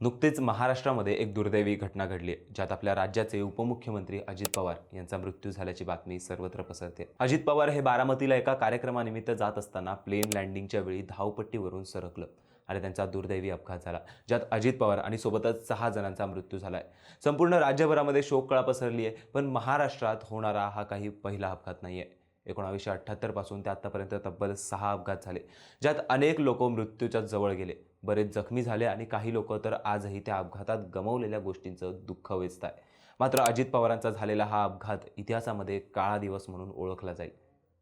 नुकतेच महाराष्ट्रामध्ये एक दुर्दैवी घटना घडली आहे ज्यात आपल्या राज्याचे उपमुख्यमंत्री अजित पवार यांचा मृत्यू झाल्याची बातमी सर्वत्र पसरते. अजित पवार हे बारामतीला एका कार्यक्रमानिमित्त जात असताना प्लेन लँडिंगच्या वेळी धावपट्टीवरून सरकलं आणि त्यांचा दुर्दैवी अपघात झाला ज्यात अजित पवार आणि सोबतच सहा जणांचा मृत्यू झाला आहे संपूर्ण राज्यभरामध्ये शोककळा पसरली आहे पण महाराष्ट्रात होणारा हा काही पहिला अपघात नाही आहे एकोणावीसशे अठ्ठ्याहत्तरपासून ते आत्तापर्यंत तब्बल सहा अपघात झाले ज्यात अनेक लोक मृत्यूच्या जवळ गेले. बरेच जखमी झाले आणि काही लोक तर आजही त्या अपघातात गमावलेल्या गोष्टींचं दुःख वेचत आहे मात्र अजित पवारांचा झालेला हा अपघात इतिहासामध्ये काळा दिवस म्हणून ओळखला जाईल.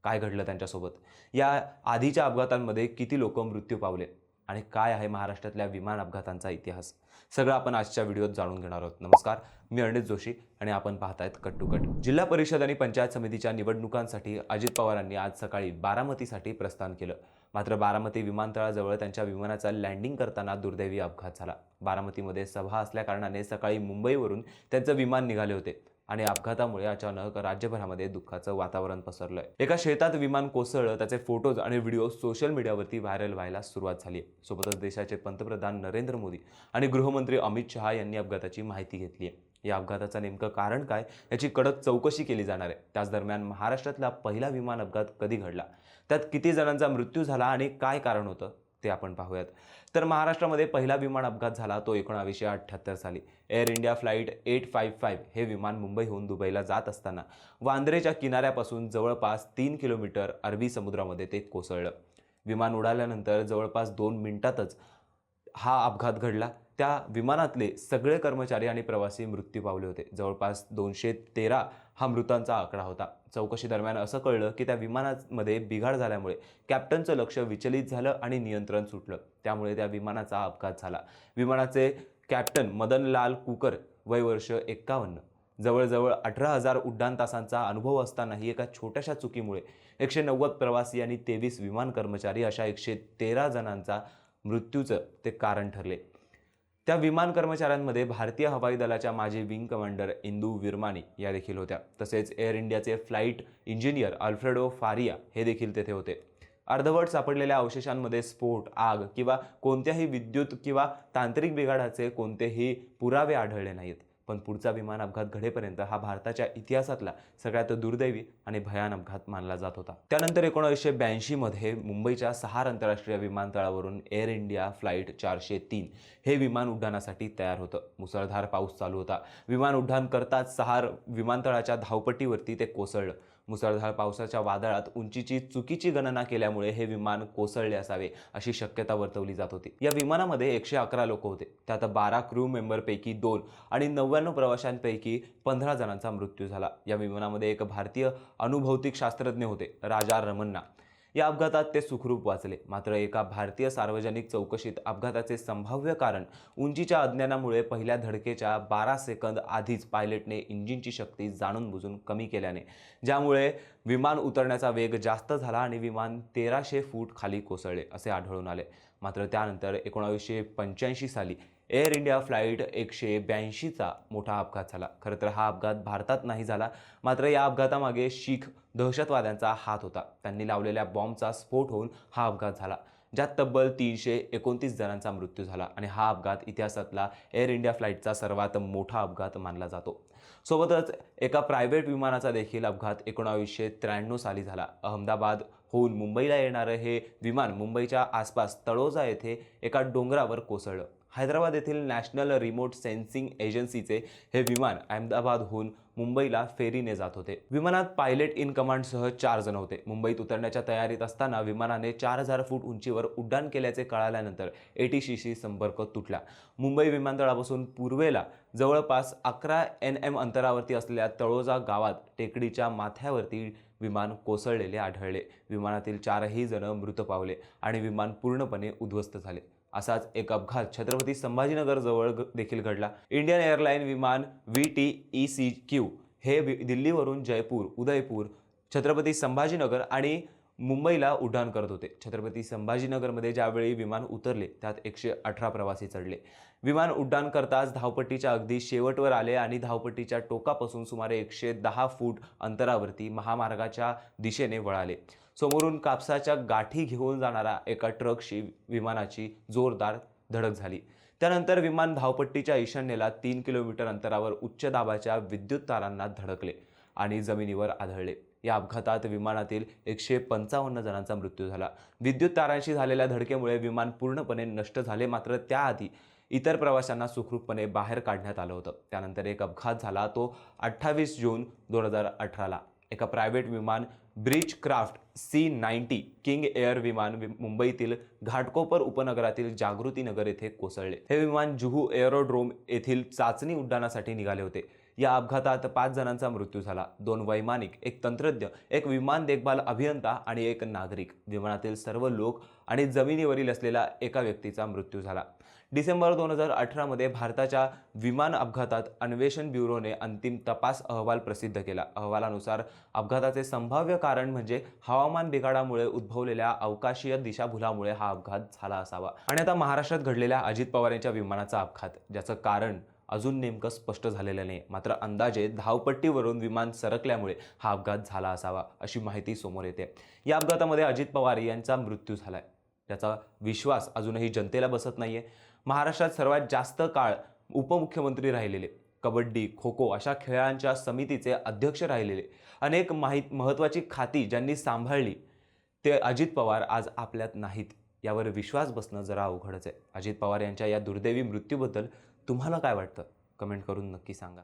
काय घडलं त्यांच्यासोबत? या आधीच्या अपघातांमध्ये किती लोक मृत्यू पावले आणि काय आहे महाराष्ट्रातल्या विमान अपघातांचा इतिहास? सगळं आपण आजच्या व्हिडिओत जाणून घेणार आहोत. नमस्कार मी अनित जोशी आणि आपण पाहतायत कट टू कट जिल्हा परिषद आणि पंचायत समितीच्या निवडणुकांसाठी अजित पवारांनी आज सकाळी बारामतीसाठी प्रस्थान केलं. मात्र बारामती विमानतळाजवळ त्यांच्या विमानाचा लँडिंग करताना दुर्दैवी अपघात झाला. बारामतीमध्ये सभा असल्याकारणाने सकाळी मुंबईवरून त्यांचं विमान निघाले होते आणि अपघातामुळे अचानक राज्यभरामध्ये दुःखाचं वातावरण पसरलंय. एका शेतात विमान कोसळलं त्याचे फोटोज आणि व्हिडिओ सोशल मीडियावरती व्हायरल व्हायला सुरुवात झाली आहे. सोबतच देशाचे पंतप्रधान नरेंद्र मोदी आणि गृहमंत्री अमित शहा यांनी अपघाताची माहिती घेतली आहे. या अपघाताचं नेमकं कारण काय? याची कडक चौकशी केली जाणार आहे. त्याच दरम्यान महाराष्ट्रातला पहिला विमान अपघात कधी घडला? त्यात किती जणांचा मृत्यू झाला आणि काय कारण होतं? ते आपण पाहूयात. तर महाराष्ट्रामध्ये पहिला विमान अपघात झाला तो एकोणावीसशे अठ्ठ्याहत्तर साली. Air India flight eight five five हे विमान मुंबईहून दुबईला जात असताना वांद्रेच्या किनाऱ्यापासून जवळपास तीन किलोमीटर अरबी समुद्रामध्ये ते कोसळलं. विमान उडाल्यानंतर जवळपास दोन मिनिटातच हा अपघात घडला. त्या विमानातले सगळे कर्मचारी आणि प्रवासी मृत्यू पावले होते. जवळपास दोनशे तेरा हा मृतांचा आकडा होता. चौकशी दरम्यान असं कळलं की त्या विमानामध्ये बिघाड झाल्यामुळे कॅप्टनचं लक्ष विचलित झालं आणि नियंत्रण सुटलं. त्यामुळे त्या विमानाचा अपघात झाला. विमानाचे कॅप्टन मदनलाल कुकर वय वर्ष एक्कावन्न. जवळजवळ अठरा हजार उड्डाण तासांचा अनुभव असतानाही एका छोट्याशा चुकीमुळे एकशे नव्वद प्रवासी आणि तेवीस विमान कर्मचारी अशा एकशे तेरा जणांचा मृत्यूचं ते कारण ठरले. त्या विमान कर्मचाऱ्यांमध्ये भारतीय हवाई दलाच्या माजी विंग कमांडर इंदू विरमानी या देखील होत्या. तसेच एअर इंडियाचे फ्लाईट इंजिनियर अल्फ्रेडो फारिया हे देखील तेथे होते. अर्धवट सापडलेल्या अवशेषांमध्ये स्फोट आग किंवा कोणत्याही विद्युत किंवा तांत्रिक बिघाडाचे कोणतेही पुरावे आढळले नाहीत. पण पुढचा विमान अपघात घडेपर्यंत हा भारताच्या इतिहासातला सगळ्यात दुर्दैवी आणि भयान अपघात मानला जात होता. त्यानंतर एकोणीसशे ब्याऐंशीमध्ये मुंबईच्या सहार आंतरराष्ट्रीय विमानतळावरून एअर इंडिया फ्लाईट चारशे तीन हे विमान उड्डाणासाठी तयार होतं. मुसळधार पाऊस चालू होता. विमान उड्डाण करताच सहार विमानतळाच्या धावपट्टीवरती ते कोसळलं. मुसळधार पावसाच्या वादळात उंचीची चुकीची गणना केल्यामुळे हे विमान कोसळले असावे अशी शक्यता वर्तवली जात होती. या विमानामध्ये एकशे अकरा लोक होते. त्यात बारा क्रू मेंबरपैकी दोन आणि नव्याण्णव प्रवाशांपैकी पंधरा जणांचा मृत्यू झाला. या विमानामध्ये एक भारतीय अनुभौतिक शास्त्रज्ञ होते राजा रमन्ना. या अपघातात ते सुखरूप वाचले. मात्र एका भारतीय सार्वजनिक चौकशीत अपघाताचे संभाव्य कारण उंचीच्या अज्ञानामुळे पहिल्या धडकेच्या बारा सेकंद आधीच पायलटने इंजिनची शक्ती जाणून बुजून कमी केल्याने. ज्यामुळे विमान उतरण्याचा वेग जास्त झाला आणि विमान तेराशे फूट खाली कोसळले असे आढळून आले. मात्र त्यानंतर एकोणावीसशे पंच्याऐंशी साली एअर इंडिया फ्लाईट एकशे ब्याऐंशीचा मोठा अपघात झाला. खरं तर हा अपघात भारतात नाही झाला मात्र या अपघातामागे शीख दहशतवाद्यांचा हात होता. त्यांनी लावलेल्या बॉम्बचा स्फोट होऊन हा अपघात झाला ज्यात तब्बल तीनशे एकोणतीस जणांचा मृत्यू झाला आणि हा अपघात इतिहासातला एअर इंडिया फ्लाईटचा सर्वात मोठा अपघात मानला जातो. सोबतच एका प्रायव्हेट विमानाचा देखील अपघात एकोणावीसशे त्र्याण्णव साली झाला. अहमदाबाद होऊन मुंबईला येणारं हे विमान मुंबईच्या आसपास तळोजा येथे एका डोंगरावर कोसळलं. हैदराबाद येथील नॅशनल रिमोट सेन्सिंग एजन्सीचे हे विमान अहमदाबादहून मुंबईला फेरीने जात होते. विमानात पायलट इन कमांडसह चार जण होते. मुंबईत उतरण्याच्या तयारीत असताना विमानाने चार हजार फूट उंचीवर उड्डाण केल्याचे कळाल्यानंतर एटीसीशी संपर्क तुटला. मुंबई विमानतळापासून पूर्वेला जवळपास अकरा एन एम अंतरावरती असलेल्या तळोजा गावात टेकडीच्या माथ्यावरती विमान कोसळलेले आढळले. विमानातील चारही जण मृत पावले आणि विमान पूर्णपणे उद्ध्वस्त झाले. असाच एक अपघात छत्रपती संभाजीनगरजवळ देखील घडला. इंडियन एअरलाईन विमान V T E C Q हे वि- दिल्लीवरून जयपूर उदयपूर छत्रपती संभाजीनगर आणि मुंबईला उड्डाण करत होते. छत्रपती संभाजीनगरमध्ये ज्यावेळी विमान उतरले त्यात एकशे अठरा प्रवासी चढले. विमान उड्डाण करताच धावपट्टीच्या अगदी शेवटवर आले आणि धावपट्टीच्या टोकापासून सुमारे एकशे दहा फूट अंतरावरती महामार्गाच्या दिशेने वळाले. समोरून कापसाच्या गाठी घेऊन जाणारा एका ट्रकशी विमानाची जोरदार धडक झाली. त्यानंतर विमान धावपट्टीच्या ईशान्येला तीन किलोमीटर अंतरावर उच्च दाबाच्या विद्युत तारांना धडकले आणि जमिनीवर आढळले या अपघातात विमानातील एकशे पंचावन्न जणांचा मृत्यू झाला. विद्युत तारांशी झालेल्या धडकेमुळे विमान पूर्णपणे नष्ट झाले मात्र त्याआधी इतर प्रवाशांना सुखरूपपणे बाहेर काढण्यात आलं होतं. त्यानंतर एक अपघात झाला तो अठ्ठावीस जून दोन हजार अठराला. एका प्रायव्हेट विमान Beechcraft C ninety King Air विमान मुंबईतील घाटकोपर उपनगरातील जागृती नगर येथे कोसळले. हे विमान जुहू एअरोड्रोम येथील चाचणी उड्डाणासाठी निघाले होते. या अपघातात पाच जणांचा मृत्यू झाला. दोन वैमानिक एक तंत्रज्ञ एक विमान देखभाल अभियंता आणि एक नागरिक. विमानातील सर्व लोक आणि जमिनीवरील असलेला एका व्यक्तीचा मृत्यू झाला. डिसेंबर दोन हजार अठरामध्ये भारताच्या विमान अपघातात अन्वेषण ब्युरोने अंतिम तपास अहवाल प्रसिद्ध केला. अहवालानुसार अपघाताचे संभाव्य कारण म्हणजे हवामान बिघाडामुळे उद्भवलेल्या अवकाशीय दिशाभुलामुळे हा अपघात झाला असावा. आणि आता महाराष्ट्रात घडलेल्या अजित पवार यांच्या विमानाचा अपघात ज्याचं कारण अजून नेमकं स्पष्ट झालेलं नाही. मात्र अंदाजे धावपट्टीवरून विमान सरकल्यामुळे हा अपघात झाला असावा अशी माहिती समोर येते. या अपघातामध्ये अजित पवार यांचा मृत्यू झाला आहे त्याचा विश्वास अजूनही जनतेला बसत नाही आहे महाराष्ट्रात सर्वात जास्त काळ उपमुख्यमंत्री राहिलेले. कबड्डी खो खो अशा खेळांच्या समितीचे अध्यक्ष राहिलेले. अनेक माहीत महत्त्वाची खाती ज्यांनी सांभाळली ते अजित पवार आज आपल्यात नाहीत. यावर विश्वास बसणं जरा अवघडच आहे. अजित पवार यांच्या या दुर्दैवी मृत्यूबद्दल तुम्हाला काय वाटतं? कमेंट करून नक्की सांगा.